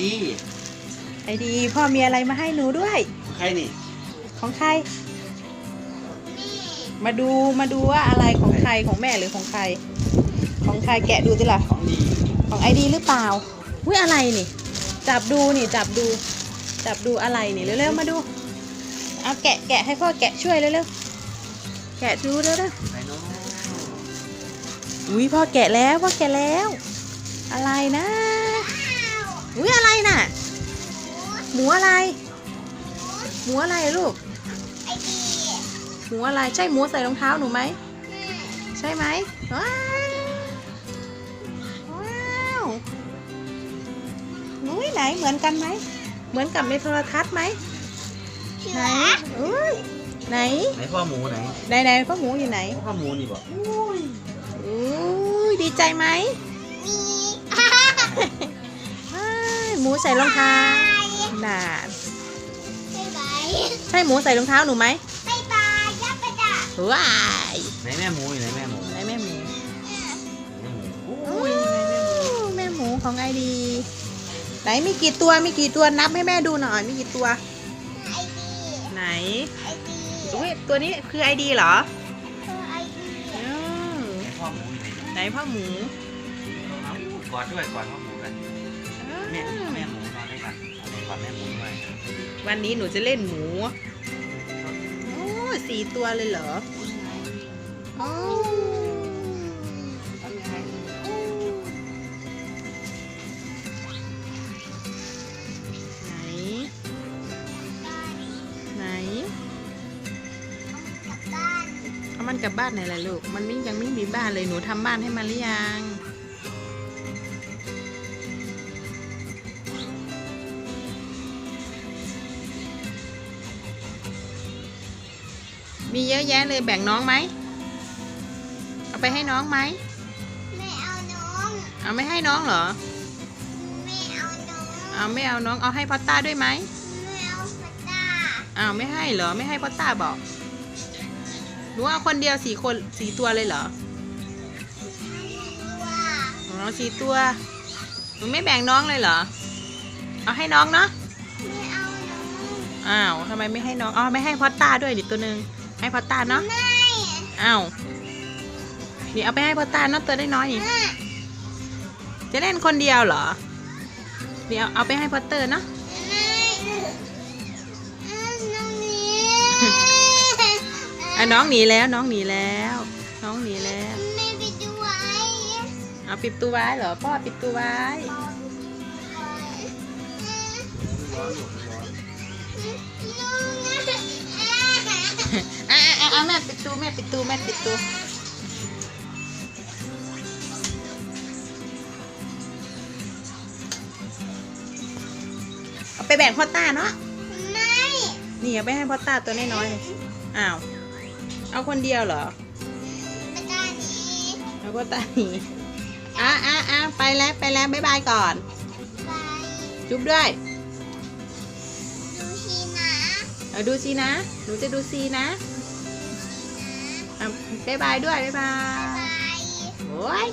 ดี ไอดีพ่อมีอะไรมาให้หนูด้วยของใครนี่ ของใคร มาดูมาดูว่าอะไรของใครของแม่หรือของใคร ของใครแกะดูสิล่ะ ของดี ของไอดีหรือเปล่าอุ้ยอะไรนี่ จับดูนี่จับดู จับดูอะไรนี่เร็วๆมาดู เอาแกะแกะให้พ่อแกะช่วยเร็วๆแกะดูเร็วไหนเนาะๆอุ้ยพ่อแกะแล้วพ่อแกะแล้ว มูอะไร หมูอะไรลูกไอดีหมูอะไร ใช่หมูใส่รองเท้าหนูไหม ใช่ไหมว้าวว้าวนุ้ยไหนเหมือนกันไหม เหมือนกับในโทรทัศน์ไหมเชืไหนออุ้ยไหน ไหนพ่อหมูไหน ไหนไหนพ่อหมูอยู่ไหน พ่อหมูนี่บอกอุ้ยดีใจไหม มีอ้ายหมูใส่รองเท้า น่าบ๊ายบายใช่หมูใส่รองเท้าหนูไหมบ๊ายบายยับไปจ้ะว้ายไหนแม่หมูอยู่ไหนแม่หมูไหนแม่หมูแม่หมูอุ้ยแม่หมูของไอดี ไหนมีกี่ตัวมีกี่ตัวนับให้แม่ดูหน่อยมีกี่ตัว ไอดีไหนไอดีอุ้ยตัวนี้คือไอดีเหรอตัวไอดีอืมไหนพ่อหมูอยู่ไหนไหนพ่อหมูเอากอดด้วยกอดพ่อหมูกันแม่แม่หมู นอนด้วยกันเอากอดแม่หมูด้วยวันนี้หนูจะเล่นหมู โอ้สี่ตัวเลยเหรอโอ้ไหน ไหนกลับบ้านเอามันกลับบ้านไหนล่ะลูก มันไม่ยังไม่มีบ้านเลย หนูทำบ้านให้มันหรือยัง มีเยอะแยะเลยแบ่งน้องไหม เอาไปให้น้องไหม ไม่เอาน้อง เอาไม่ให้น้องเหรอ ไม่เอาน้อง เอาไม่เอาน้องเอาให้พอตต้าด้วยไหม ไม่เอาสตาร์อ้าวไม่ให้เหรอไม่ให้พอตต้าบอกหนูเอาคนเดียวสี่คนสี่ตัวเลยเหรอว่าอ๋อสี่ตัวหนูไม่แบ่งน้องเลยเหรอ เอาให้น้องเนาะ ไม่เอาน้อง อ้าวทำไมไม่ให้น้อง อ๋อไม่ให้พอตต้าด้วยดิตัวหนึ่ง ให้พอตต้าเนาะไม่อ้าวนี่เอาไปให้พอตต้าเนาะตัวได้น้อยนี่ไม่จะเล่นคนเดียวเหรอ เดี๋ยวเอาไปให้พอตเตอร์เนาะไม่น้องนี้อะน้องหนีแล้วน้องหนีแล้ว น้องหนีแล้วไม่ไปดูไว้เอาปิดตัวไว้เหรอพ่อปิดตัวไว้ เอาแม่ปิดตูแม่ปิดตูแม่ปิดตูเอาไปแบ่งพ่อต้าเนาะไม่นี่เอาไปให้พ่อต้าตัวน้อยๆเลยอ้าวเอาคนเดียวเหรอไปด้านนี้เอาพ่อต้าหนีอะอะอะไปแล้วไปแล้วบ๊ายบายก่อนไปจุ๊บด้วยดูชีนะเอาดูซีนะ หนูจะดูซีนะอะ บ๊ายบายด้วยบ๊ายบาไปยโอ้ย